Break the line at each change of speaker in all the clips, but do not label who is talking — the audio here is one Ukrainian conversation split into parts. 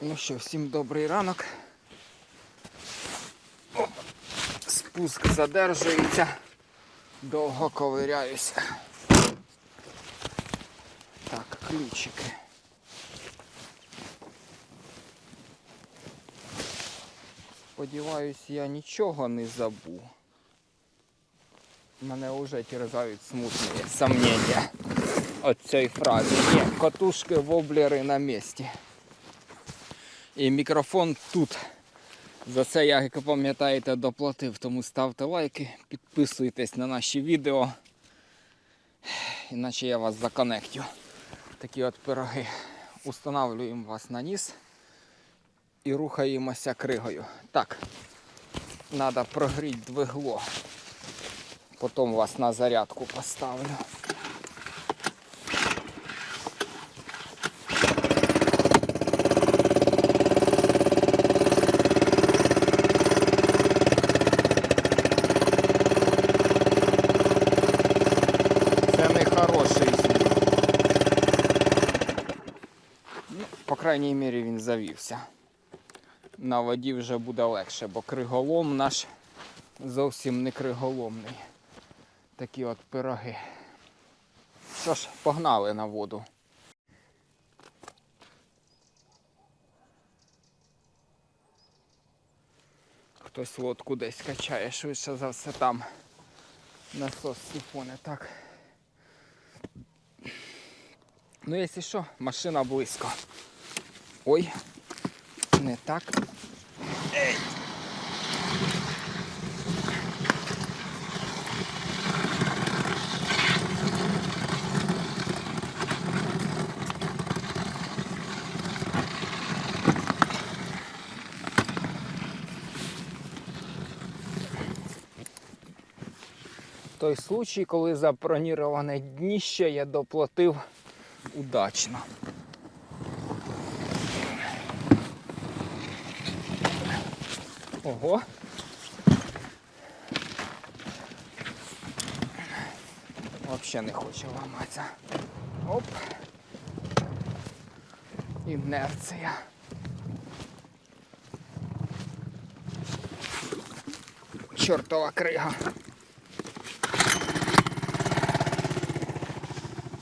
Ну що, всім добрий ранок. Спуск задержується. Довго ковиряюся. Так, ключики. Сподіваюсь, я нічого не забув. Мене вже терзають смутні сомнення от цієї фрази. Ні, катушки воблери на місці. І мікрофон тут. За це я, як пам'ятаєте, доплатив. Тому ставте лайки, підписуйтесь на наші відео. Іначе я вас законектю. Такі от пироги. Устанавлюємо вас на ніс і рухаємося кригою. Так, треба прогріти двигло. Потім вас на зарядку поставлю. Це не хороший звук. Ну, по крайній мірі він завівся. На воді вже буде легше, бо криголом наш зовсім не криголомний. Такі от пироги. Що ж, погнали на воду. Хтось лодку десь качає, швидше за все там насос сифони. Так. Ну, якщо що, машина близько. Ой, не так. Ей. Той случай, коли за броніроване дніще я доплатив удачно. Ого. Взагалі не хоче ламатися. Оп. Інерція. Чортова крига.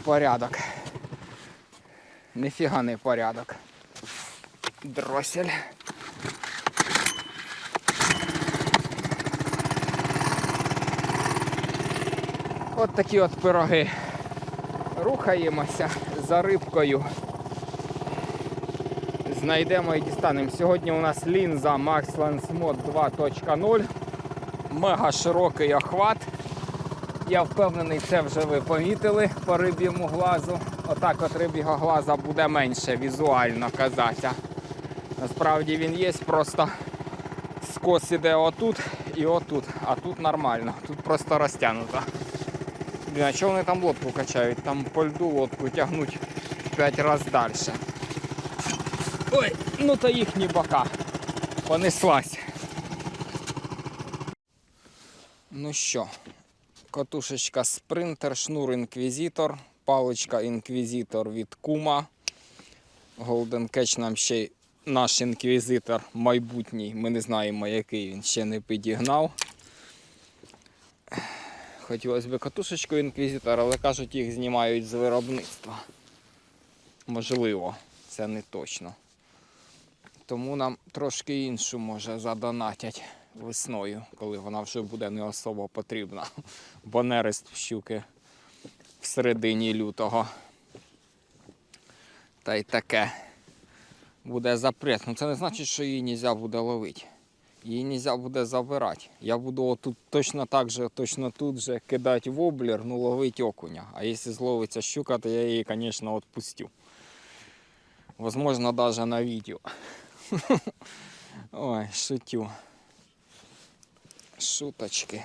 Порядок. Ніфіга не порядок. Дросель. От такі от пироги. Рухаємося за рибкою. Знайдемо і дістанемо. Сьогодні у нас лінза Max Lens Mod 2.0. Мега широкий охват. Я впевнений, це вже ви помітили по риб'єму глазу. Отак от риб'ього глаза буде менше візуально казатися. Насправді він є, просто скос іде отут і отут, а тут нормально, тут просто розтягнуто. Блін, а чого вони там лодку качають? Там по льду лодку тягнуть в 5 разів далі. Ой, ну то їхні бока. Понеслась. Ну що, Катушечка спринтер, шнур інквізитор, паличка інквізитор від кума. Golden Catch нам ще й наш інквізитор майбутній. Ми не знаємо, який він ще не підігнав. Хотілося б катушечку інквізитор, але кажуть, їх знімають з виробництва. Можливо, це не точно. Тому нам трошки іншу може задонатять весною, коли вона вже буде не особо потрібна. Бо нерест щуки в середині лютого. Та й таке буде запрет. Ну це не значить, що її не можна буде ловити. Її не можна буде забирати. Я буду отут точно так же, точно тут же кидати воблер, ну ловити окуня. А якщо зловиться щука, то я її, звісно, відпустю. Возможно, навіть на відео. Ой, шутю. Шуточки.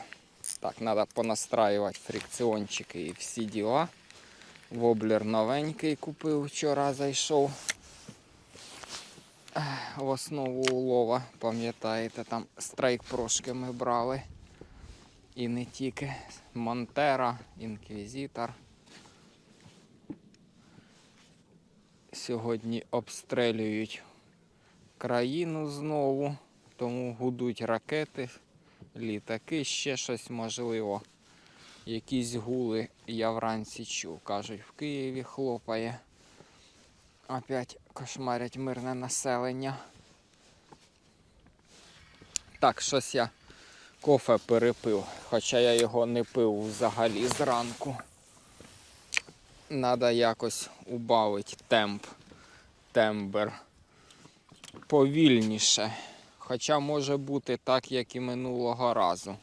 Так, треба понастраювати фрикціончики і всі діла. Воблер новенький купив вчора, зайшов. В основу улова, пам'ятаєте, там страйк прошки ми брали. І не тільки. Монтера, інквізитор. Сьогодні обстрелюють країну знову. Тому гудуть ракети, літаки, ще щось можливо. Якісь гули я вранці чув. Кажуть, в Києві хлопає. Опять кошмарять мирне населення. Так, щось я кофе перепив, хоча я його не пив взагалі зранку. Надо якось убавити темп, тембр повільніше. Хоча може бути так, як і минулого разу.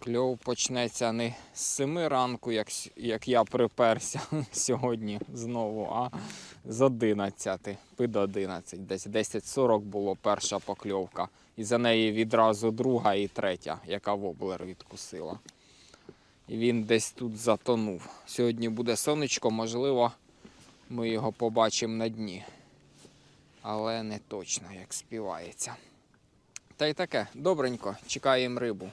Кльов почнеться не з 7 ранку, як, як я приперся сьогодні знову, а з 11, під 11. Десь 10.40 було перша покльовка. І за неї відразу друга і третя, яка воблер відкусила. І він десь тут затонув. Сьогодні буде сонечко, можливо, ми його побачимо на дні. Але не точно, як співається. Та й таке, добренько, чекаємо рибу.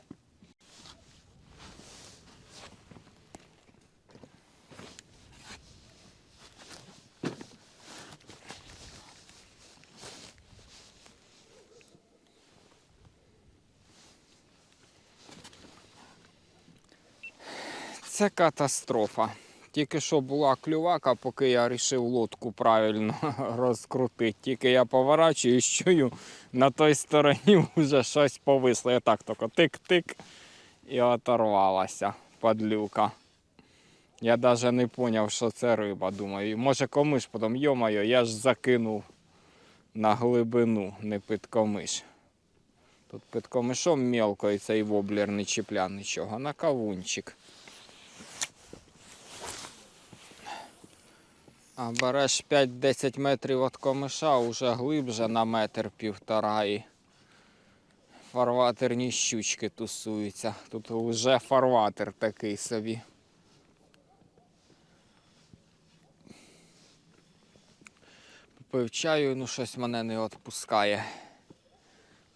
Це катастрофа. Тільки що була клювака, поки я вирішив лодку правильно розкрутити. Тільки я поворачуюсь, чую, на той стороні вже щось повисло. Я так тільки тик-тик і оторвалася падлюка. Я навіть не зрозумів, що це риба. Думаю, може комиш, потім, йомайо, я ж закинув на глибину, не під комиш. Тут під комишом мелко і цей воблер не чіпля нічого, на кавунчик. А береш 5-10 метрів від комиша, уже глибше на метр півтора і фарватерні щучки тусуються. Тут вже фарватер такий собі. Попив ну щось мене не відпускає.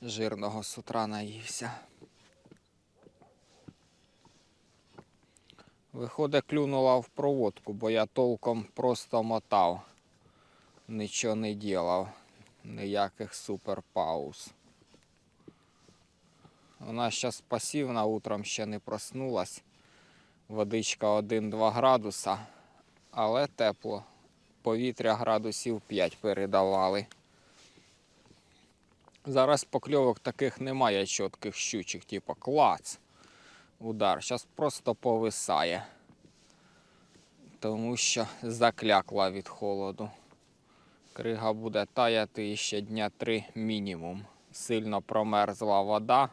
Жирного з утра наївся. Виходить, клюнула в проводку, бо я толком просто мотав. Нічого не ділав. Ніяких суперпауз. Вона зараз пасивна, утром ще не проснулась. Водичка 1-2 градуса, але тепло. Повітря градусів 5 передавали. Зараз покльовок таких немає чітких щучих, типу клац удар. Зараз просто повисає. Тому що заклякла від холоду. Крига буде таяти ще дня три мінімум. Сильно промерзла вода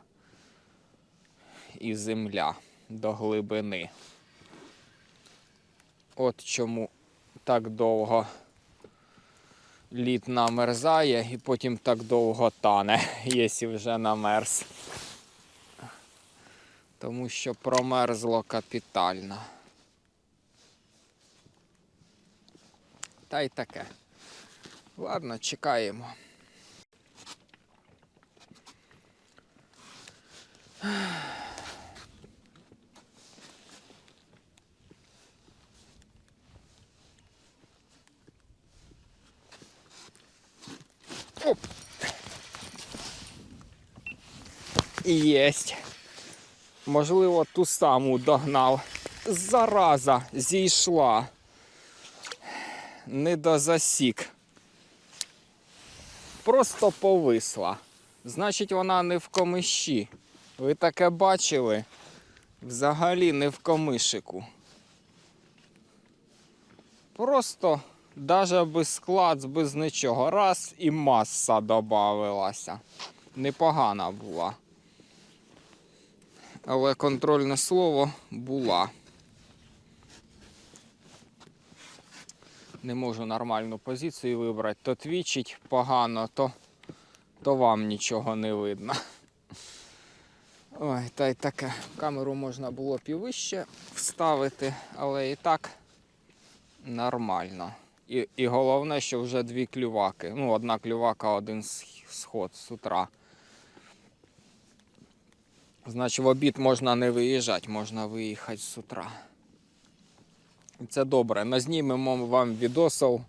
і земля до глибини. От чому так довго лід намерзає і потім так довго тане, якщо вже намерз тому що промерзло капітально. Та й таке. Ладно, чекаємо. Оп. Єсть. Можливо, ту саму догнав. Зараза зійшла. Не до засік. Просто повисла. Значить, вона не в комиші. Ви таке бачили? Взагалі не в комишику. Просто навіть без склад, без нічого. Раз і маса додавилася. Непогана була але контрольне слово була. Не можу нормальну позицію вибрати. То твічить погано, то, то вам нічого не видно. Ой, та й таке. Камеру можна було б і вище вставити, але і так нормально. І, і головне, що вже дві клюваки. Ну, одна клювака, один сход з утра. Значить, в обід можна не виїжджати, можна виїхати з утра. Це добре. Назнімемо вам відосів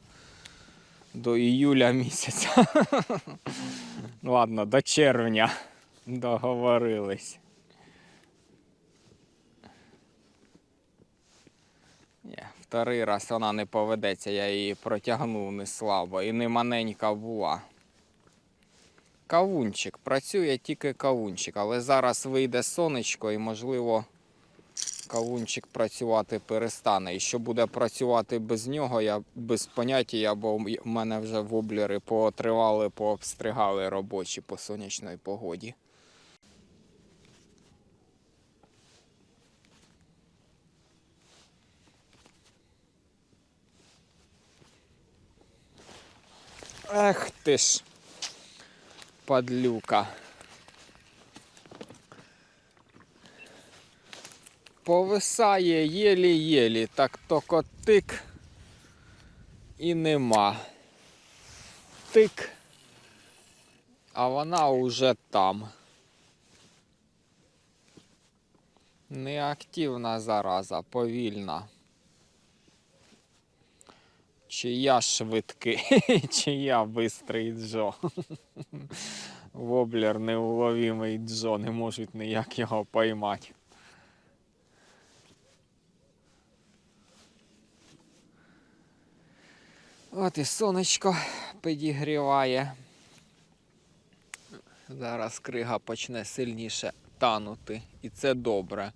до іюля місяця. Ладно, до червня договорились. Ні, вторий раз вона не поведеться, я її протягнув не слабо і не маненька була. Кавунчик, працює тільки кавунчик, але зараз вийде сонечко і, можливо, кавунчик працювати перестане. І що буде працювати без нього, я без поняття, бо в мене вже воблери поотривали, пообстригали робочі по сонячній погоді. Ех ти ж, падлюка. Повисає єлі-єлі, так то котик і нема. Тик, а вона уже там. Неактивна зараза, повільна. Чи я швидкий, чи я бистрий Джо. Воблер неуловимий Джо, не можуть ніяк його поймати. От і сонечко підігріває. Зараз крига почне сильніше танути, і це добре.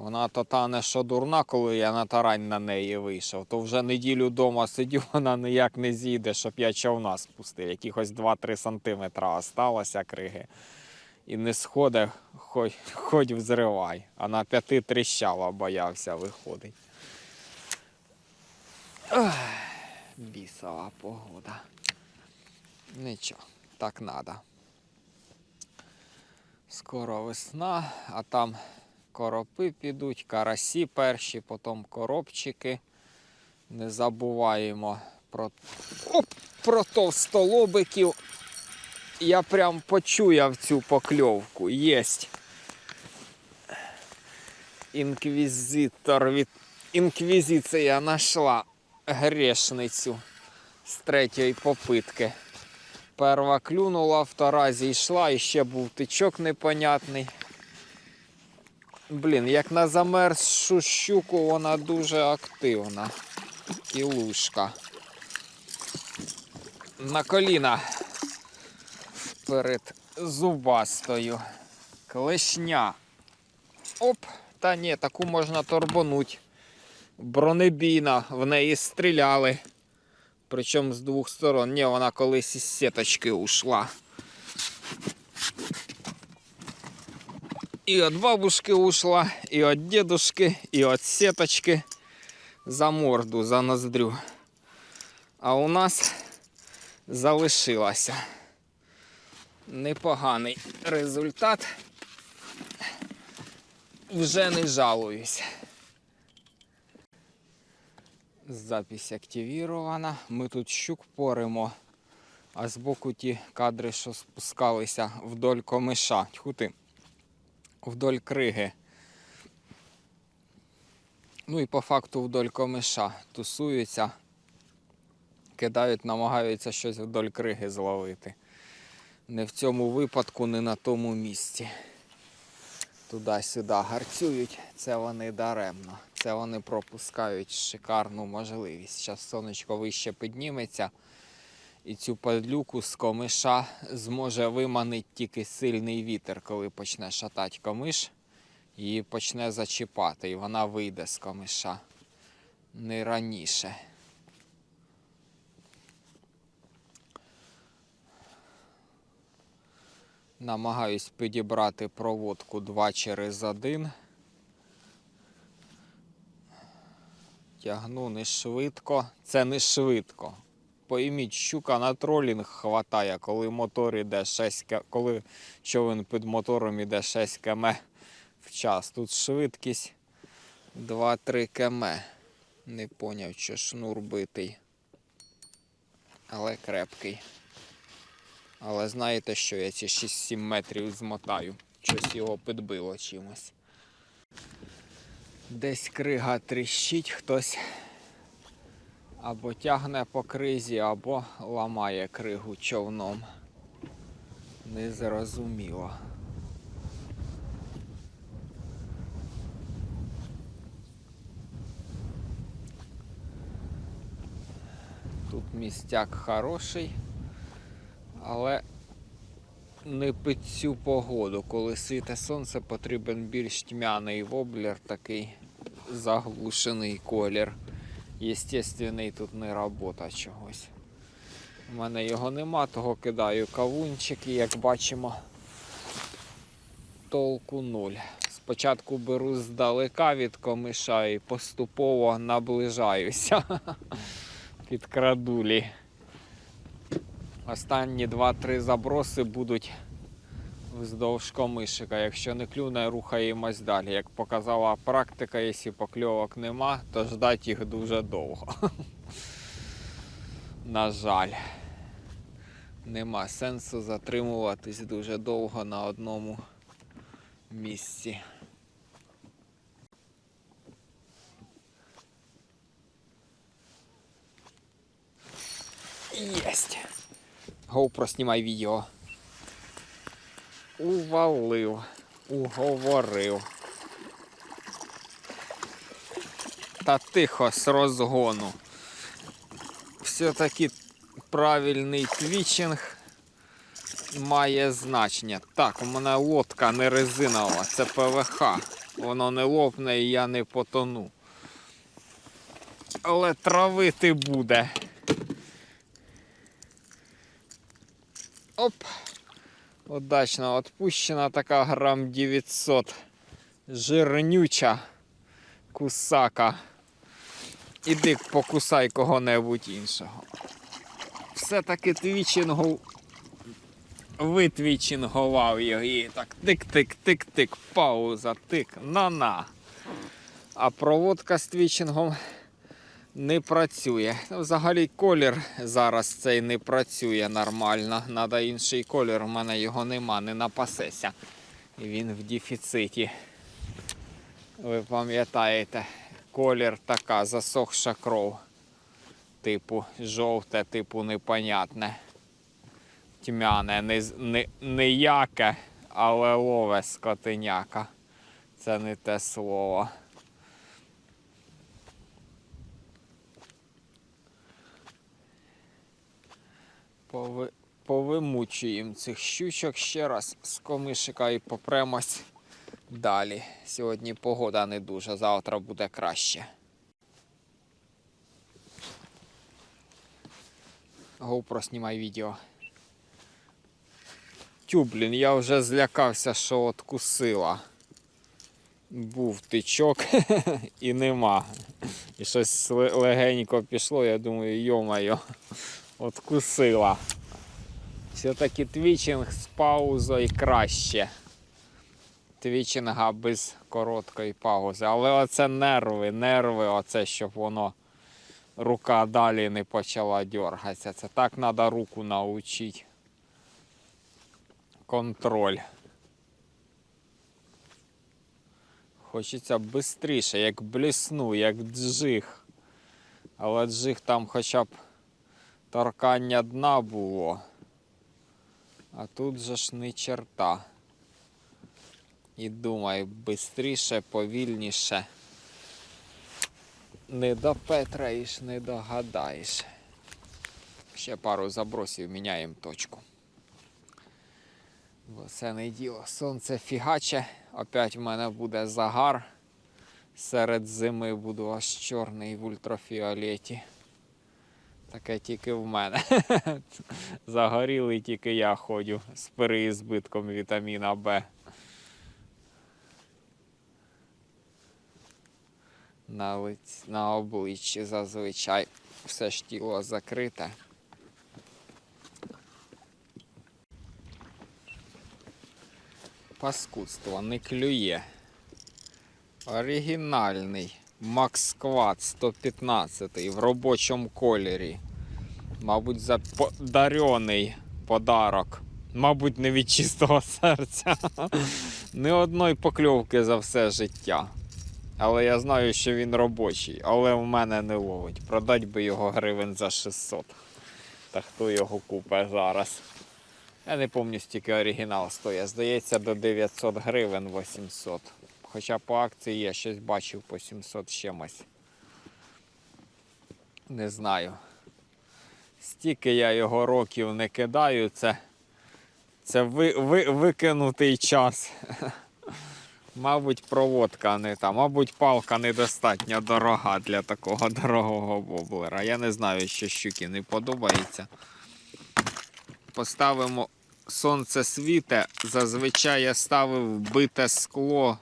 Вона то тане, що дурна, коли я на тарань на неї вийшов, то вже неділю вдома сидів, вона ніяк не зійде, щоб я човна спустив. Якихось 2-3 сантиметра осталося криги. І не сходить, хоч, хоч взривай. А на п'яти тріщала, боявся виходить. Ах, бісова погода. Нічого, так надо. Скоро весна, а там коропи підуть, карасі перші, потім коробчики. Не забуваємо про, Оп, про товстолобиків. Я прям почуяв цю покльовку. Єсть. Інквізитор від інквізиція знайшла грешницю з третьої попитки. Перва клюнула, втора зійшла, і ще був тичок непонятний. Блін, як на замерзшу щуку, вона дуже активна. І лужка. На коліна перед зубастою. Клешня. Оп, та ні, таку можна торбонуть. Бронебійна, в неї стріляли. Причому з двох сторон. Ні, вона колись із сіточки ушла. І від бабушки ушла, і від дедушки, і від сіточки за морду, за ноздрю. А у нас залишилася. Непоганий результат. Вже не жалуюсь. Запись активірована. Ми тут щук поримо, а збоку ті кадри, що спускалися вдоль комиша. Тьху ти, вдоль криги. Ну і по факту вдоль комиша тусуються, кидають, намагаються щось вдоль криги зловити. Не в цьому випадку, не на тому місці. Туди-сюди гарцюють, це вони даремно. Це вони пропускають шикарну можливість. Зараз сонечко вище підніметься, і цю падлюку з комиша зможе виманити тільки сильний вітер, коли почне шатати комиш, її почне зачіпати, і вона вийде з комиша не раніше. Намагаюсь підібрати проводку 2 через 1. Тягну не швидко. Це не швидко. Пойміть, щука на тролінг хватає, коли мотор іде 6 к... коли човен під мотором іде 6 км в час. Тут швидкість 2-3 км. Не поняв, що шнур битий. Але крепкий. Але знаєте що, я ці 6-7 метрів змотаю. Щось його підбило чимось. Десь крига тріщить, хтось Або тягне по кризі, або ламає кригу човном. Незрозуміло. Тут містяк хороший, але не під цю погоду. Коли світе сонце, потрібен більш тьмяний воблер, такий заглушений колір. Єстественний тут не робота чогось. У мене його нема, того кидаю кавунчики, як бачимо. Толку нуль. Спочатку беру здалека від комиша і поступово наближаюся під крадулі. Останні 2-3 заброси будуть вздовж комишика. Якщо не клюне, рухаємось далі. Як показала практика, якщо покльовок нема, то ждать їх дуже довго. На жаль, нема сенсу затримуватись дуже довго на одному місці. Єсть. GoPro знімай відео. Увалив, уговорив. Та тихо з розгону. Все-таки правильний твічинг має значення. Так, у мене лодка не резинова, це ПВХ. Воно не лопне і я не потону. Але травити буде. Оп. Удачно відпущена така грам 900. Жирнюча кусака. Іди покусай кого-небудь іншого. Все-таки твічингу витвічингував і так тик-тик-тик-тик, пауза, тик, на-на. А проводка з твічингом не працює. Взагалі колір зараз цей не працює нормально. Надо інший колір, у мене його нема, не напасеся. Він в дефіциті. Ви пам'ятаєте, колір така засохша кров. Типу жовте, типу непонятне. Тьмяне, не, не, не яке, але лове скотиняка. Це не те слово. Пови... Повимучуємо цих щучок ще раз з комишика і попремось далі. Сьогодні погода не дуже, завтра буде краще. GoPro знімай відео. Тю, блін, я вже злякався, що откусила. Був тичок і нема. І щось легенько пішло, я думаю, йо-моє, откусила. Все-таки твічинг з паузою краще. Твічинга без короткої паузи. Але оце нерви, нерви, оце, щоб воно рука далі не почала дергатися. Це так треба руку навчити. Контроль. Хочеться швидше, як блісну, як джиг. Але джиг там хоча б торкання дна було. А тут же ж не черта. І думаю, швидше, повільніше. Не допетраєш, не догадаєш. Ще пару забросів міняємо точку. Бо це не діло. Сонце фігаче, опять в мене буде загар. Серед зими буду аж чорний в ультрафіолеті. Таке тільки в мене. Загорілий тільки я ходю з переізбитком вітаміна Б. На, лиць, на обличчі зазвичай все ж тіло закрите. Паскудство не клює. Оригінальний Макс Квад 115 в робочому кольорі. Мабуть, за подарений подарок. Мабуть, не від чистого серця. Ні одної покльовки за все життя.
Але я знаю, що він робочий, але в мене не ловить. Продать би його гривень за 600. Та хто його купить зараз? Я не пам'ятаю, стільки оригінал стоїть. Здається, до 900 гривень 800. Хоча по акції я щось бачив по 700 з чимось. Не знаю. Стільки я його років не кидаю, це, це ви, ви, викинутий час. Мабуть, проводка не та, мабуть, палка недостатньо дорога для такого дорогого воблера. Я не знаю, що щуки не подобається. Поставимо сонце світе. Зазвичай я ставив бите скло.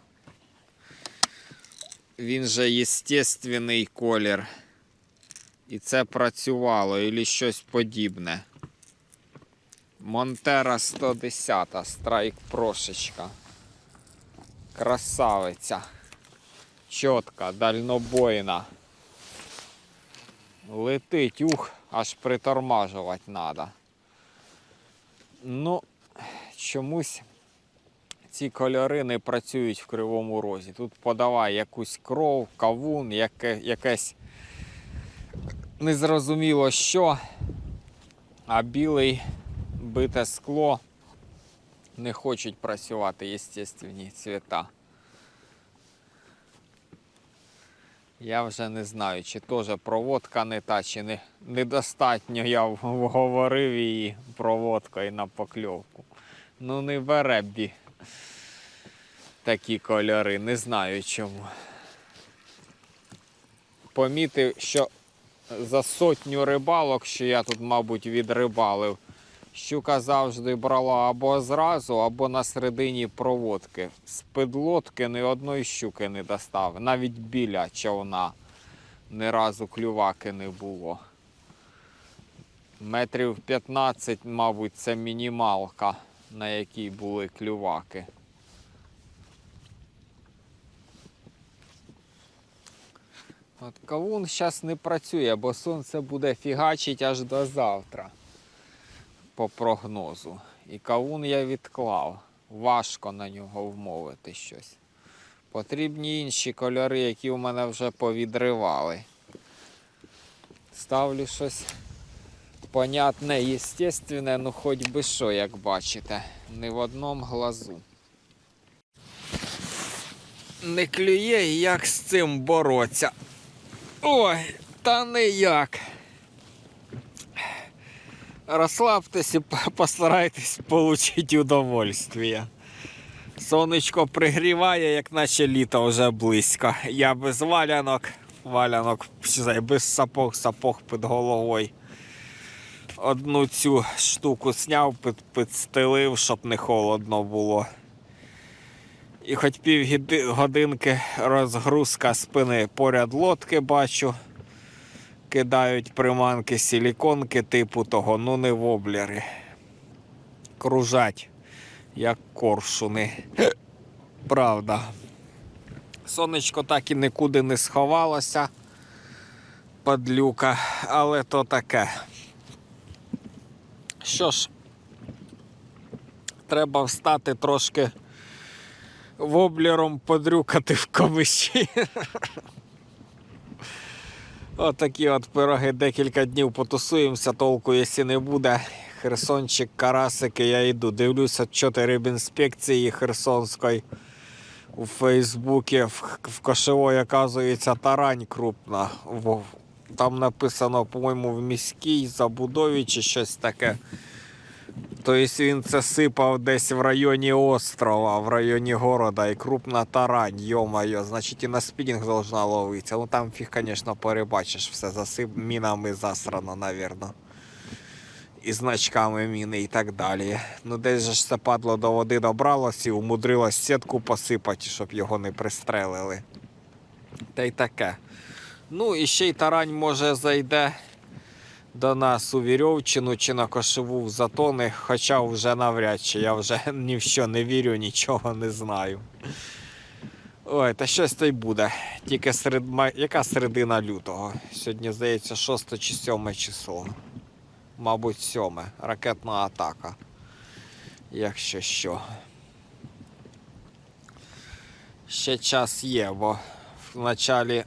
Він же єстественний колір. І це працювало, і щось подібне. Монтера 110, страйк прошечка. Красавиця. Чітка, дальнобойна. Летить, ух, аж притормажувати треба. Ну, чомусь ці кольори не працюють в кривому розі. Тут подавай якусь кров, кавун, яке, якесь незрозуміло що, а білий бите скло не хочуть працювати єстественні цвіта. Я вже не знаю, чи теж проводка не та, чи не, недостатньо я вговорив її проводкою на покльовку. Ну не бере бі такі кольори, не знаю чому. Помітив, що за сотню рибалок, що я тут, мабуть, відрибалив, щука завжди брала або зразу, або на середині проводки. З педлотки ні одної щуки не достав, навіть біля човна ні разу клюваки не було. Метрів 15, мабуть, це мінімалка, на якій були клюваки. От кавун зараз не працює, бо сонце буде фігачить аж до завтра по прогнозу. І кавун я відклав. Важко на нього вмовити щось. Потрібні інші кольори, які у мене вже повідривали. Ставлю щось понятне, естественне, ну хоч би що, як бачите, не в одному глазу. Не клює, як з цим бороться. Ой, та ніяк. Розслабтесь і постарайтесь отримати удовольствие. Сонечко пригріває, як наче літо вже близько. Я без валянок, валянок без сапог, сапог під головою. Одну цю штуку під, підстелив, щоб не холодно було. І хоч пів годинки розгрузка спини поряд лодки бачу. Кидають приманки силіконки типу того, ну не воблери. Кружать, як коршуни. Правда. Сонечко так і нікуди не сховалося. Падлюка, але то таке. Що ж, треба встати трошки воблером подрюкати в комиші. Отакі от пироги декілька днів потусуємося, толку, якщо не буде. Херсончик, карасики, я йду. Дивлюся, чотири рибінспекції Херсонської у Фейсбуці. В, в кошевої, оказується, тарань крупна. Там написано, по-моєму, в міській забудові чи щось таке. Тобто він це сипав десь в районі острова, в районі города, і крупна тарань, йо-моє, значить і на спінінг должна ловитися. Ну там фіг, звісно, перебачиш, все засип мінами засрано, навірно. І значками міни і так далі. Ну десь же ж це падло до води добралось і умудрилось сітку посипати, щоб його не пристрелили. Та й таке. Ну і ще й тарань може зайде до нас у Вірьовчину чи на кошеву в затони, хоча вже навряд чи я вже ні в що не вірю, нічого не знаю. Ой, та щось то й буде. Тільки серед... яка середина лютого? Сьогодні, здається, 6 чи 7 число. Мабуть, 7. Ракетна атака. Якщо що. Ще час є, бо в началі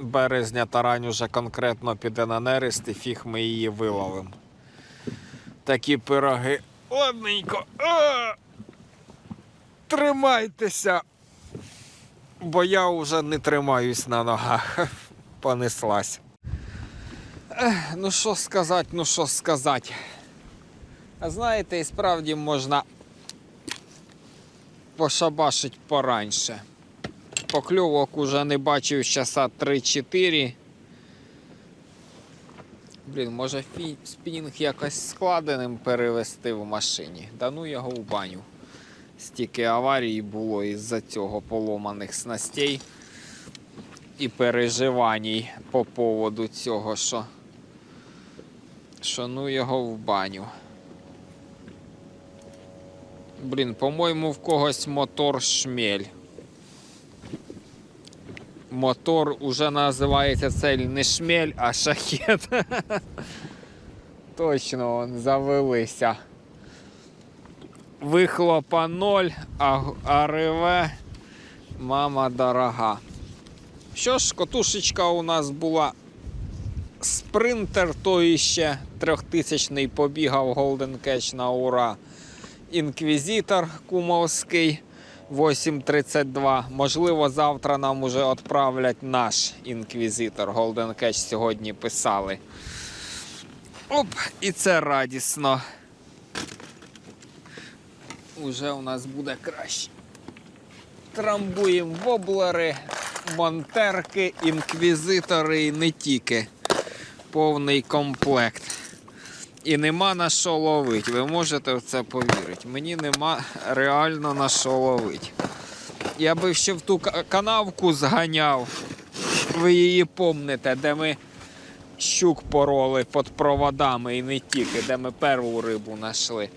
березня тарань уже конкретно піде на нерест і фіг ми її виловимо. Такі пироги. Ладненько. А! Тримайтеся. Бо я вже не тримаюсь на ногах. Понеслась. Ну що сказати, ну що сказати. А знаєте, і справді можна пошабашить пораньше. Покльовок уже не бачив часа 3-4. Блін, може спінінг якось складеним перевести в машині. Да ну його в баню. Стільки аварій було із-за цього поломаних снастей і переживань по поводу цього, що, що ну його в баню. Блін, по-моєму, в когось мотор шмель. Мотор уже називається цель не шмель, а шахет. Точно он, завелися. Вихлопа ноль, а, а реве мама дорога. Що ж, котушечка у нас була спринтер, той ще трьохтисячний побігав Golden Catch на ура. Інквізитор кумовський 8.32. Можливо, завтра нам уже відправлять наш інквізитор. Golden Catch сьогодні писали. Оп, і це радісно. Уже у нас буде краще. Трамбуємо воблери, монтерки, інквізитори і не тільки. Повний комплект. І нема на що ловить. Ви можете в це повірити. Мені нема реально на що ловить. Я би ще в ту канавку зганяв. Ви її помните, де ми щук пороли під проводами і не тільки, де ми перву рибу знайшли.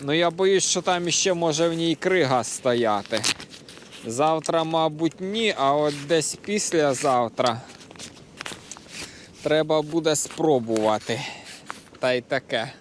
Ну я боюсь, що там іще може в ній крига стояти. Завтра, мабуть, ні, а от десь післязавтра треба буде спробувати. Та й таке.